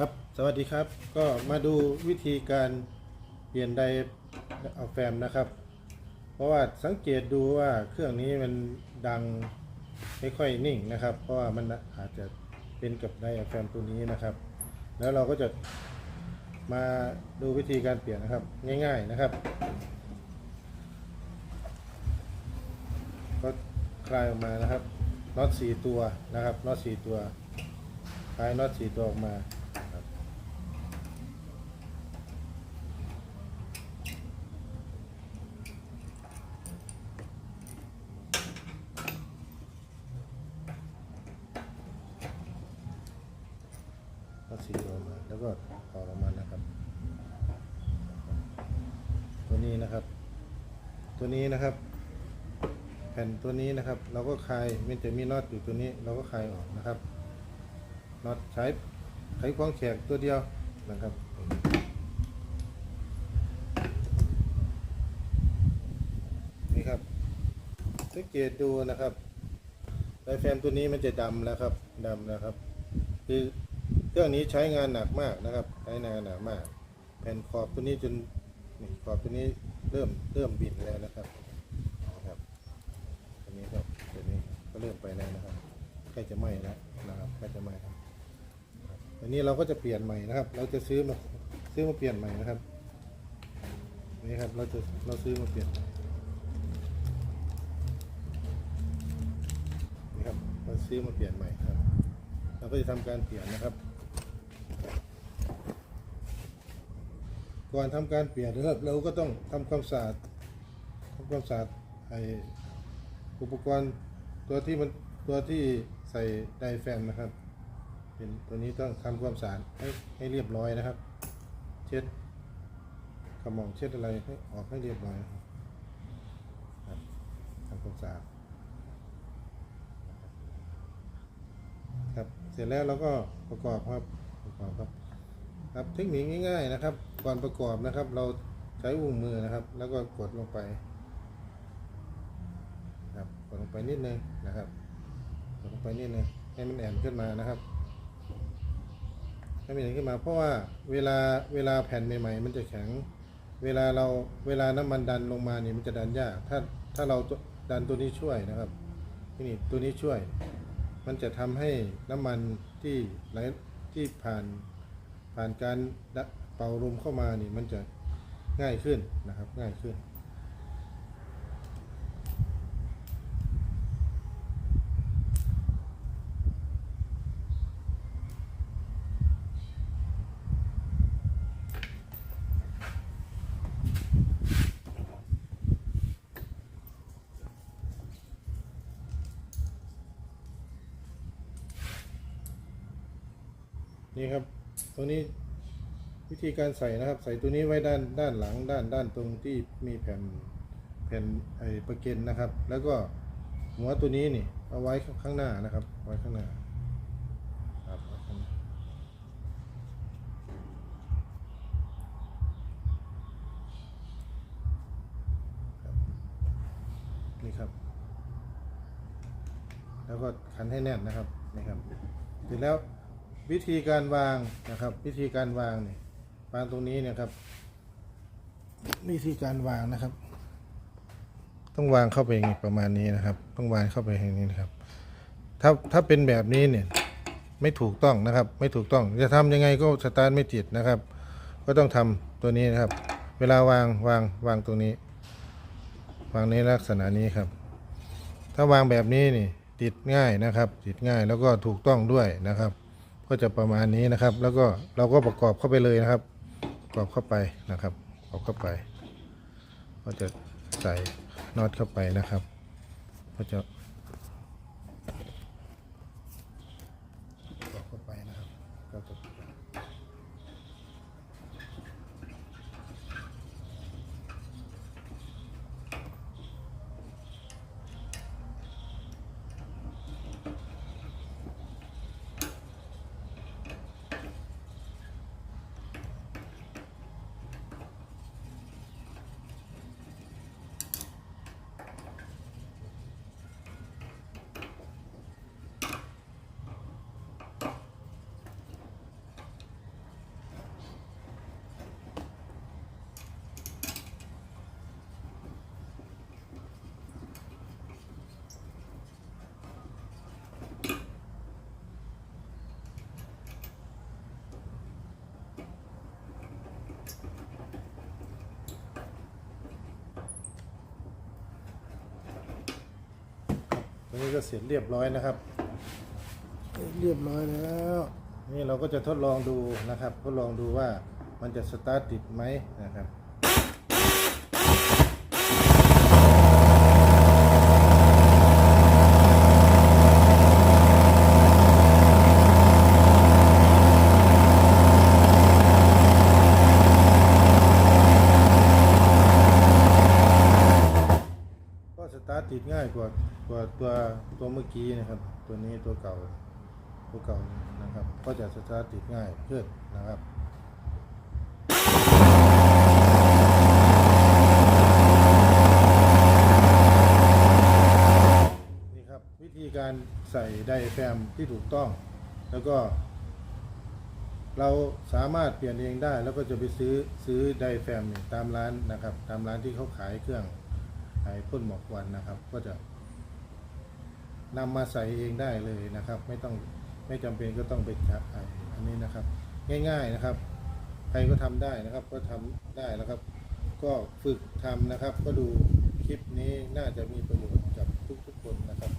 ครับ สวัสดีครับ ก็มาดูวิธีการเปลี่ยนไดเอาแฟมนะครับ เพราะว่าสังเกตดูว่าเครื่องนี้มันดังไม่ค่อยนิ่งนะครับ เพราะว่ามันอาจจะเป็นกับไดอะแฟมตัวนี้นะครับ แล้วเราก็จะมาดูวิธีการเปลี่ยนนะครับ ง่าย ๆนะครับ ก็คลายออกมานะครับน็อตสี่ตัวนะครับน็อตสี่ตัวคลายน็อตสี่ตัวออกมาครับ ก็สีออก มาแล้วก็ถอดออกมานะครับ ตัวนี้นะครับ ตัวนี้นะครับ แผ่นตัวนี้นะครับ เราก็คลายมันจะมีน็อตอยู่ตัวนี้ เราก็คลายออกนะครับน็อตใช้ไขควงแขกตัวเดียวนะครับนี่ครับสังเกตดูนะครับไดแฟมตัวนี้มันจะดำแล้วครับดำแล้วครับคือ เครื่องนี้ใช้งานหนักมากนะครับใช้งานหนักมาก แผ่นขอบตัวนี้จนนี่ขอบตัวนี้เริ่มเริ่มบินแล้วนะครับนะครับตัวนี้ก็ตัวนี้ก็เริ่มไปแล้วนะครับใกล้จะไหม้แล้วนะครับใกล้จะไหม้แล้วครับอันนี้เราก็จะเปลี่ยนใหม่นะครับ เราจะซื้อมาซื้อมาเปลี่ยนใหม่นะครับนี่ครับเราจะเราซื้อมาเปลี่ยนนี่ครับเราซื้อมาเปลี่ยนใหม่ครับ เราก็จะทำการเปลี่ยนนะครับ ก่อนทำการเปลี่ยนนะครับ เราก็ต้องทำความสะอาดทำความสะอาดไออุปกรณ์ตัวที่มันตัวที่ใส่ไดแฟมนะครับ เป็นตัวนี้ต้องทำความสะอาดให้ให้เรียบร้อยนะครับ เช็ดกระหม่อมเช็ดอะไรให้ออกให้เรียบร้อยนะครับทำความสะอาดครับเสร็จแล้วเราก็ประกอบครับประกอบครับ ครับเทคนิคง่ายๆนะครับ ก่อนประกอบนะครับ เราใช้อุ้งมือนะครับ แล้วก็กดลงไปครับกดลงไปนิดนึงนะครับ กดลงไปนิดนึงให้มันแอนขึ้นมานะครับให้มันแอนขึ้นมา เพราะว่าเวลาเวลาแผ่นใหม่ๆ มันจะแข็ง เวลาเราเวลาน้ำมันดันลงมาเนี่ยมันจะดันยากถ้าถ้าเราดันตัวนี้ช่วยนะครับนี่ตัวนี้ช่วย มันจะทำให้น้ำมันที่ไหลที่ผ่าน ผ่านการเป่าลมเข้ามานี่มันจะง่ายขึ้นนะครับง่ายขึ้น นี่ครับ ตัวนี้วิธีการใส่นะครับ ใส่ตัวนี้ไว้ด้านด้านหลังด้านด้านตรงที่มีแผ่นแผ่นไอ้ประเก็นนะครับ แล้วก็หัวตัวนี้นี่เอาไว้ข้างหน้านะครับ ไว้ข้างหน้าครับนี่ครับ แล้วก็ขันให้แน่นนะครับนี่ครับเสร็จแล้ว วิธีการวางนะครับ วิธีการวางเนี่ยวางตรงนี้เนะครับ วิธีการวางนะครับ ต้องวางเข้าไปอย่างนี้ประมาณนี้นะครับ ต้องวางเข้าไปอย่างนี้นะครับ ถ้าถ้าเป็นแบบนี้เนี่ย ไม่ถูกต้องนะครับ ไม่ถูกต้องจะทำยังไงก็สตาร์ทไม่ติดนะครับ ก็ต้องทำตัวนี้นะครับ เวลาวางวางวางตรงนี้ วางในลักษณะนี้ครับ ถ้าวางแบบนี้นี่ติดง่ายนะครับ ติดง่ายแล้วก็ถูกต้องด้วยนะครับ ก็จะประมาณนี้นะครับ แล้วก็เราก็ประกอบเข้าไปเลยนะครับ ประกอบเข้าไปนะครับประกอบเข้าไป ก็จะใส่น็อตเข้าไปนะครับ ก็จะ ตัวนี้ก็เสร็จเรียบร้อยนะครับ เรียบร้อยแล้ว นี่เราก็จะทดลองดูนะครับ ทดลองดูว่ามันจะสตาร์ทติดไหมนะครับ ก็สตาร์ทติดง่ายกว่ากว่า ตัวตัวเมื่อกี้นะครับ ตัวนี้ตัวเก่าตัวเก่านะครับ ก็จะสตาร์ทติดง่ายขึ้นนะครับนี่ครับวิธีการใส่ไดแฟมที่ถูกต้อง แล้วก็ เราสามารถเปลี่ยนเองได้ แล้วก็จะไปซื้อซื้อไดแฟมเนี่ยตามร้านนะครับ ตามร้านที่เขาขายเครื่องขายพ่นหมอกควันนะครับ ก็จะ นำมาใส่เองได้เลยนะครับ ไม่ต้องไม่จำเป็นก็ต้องไปจับไออันนี้นะครับ ง่ายๆนะครับ ใครก็ทำได้นะครับ ก็ทำได้แล้วครับ ก็ฝึกทำนะครับ ก็ดูคลิปนี้น่าจะมีประโยชน์กับทุกๆคนนะครับ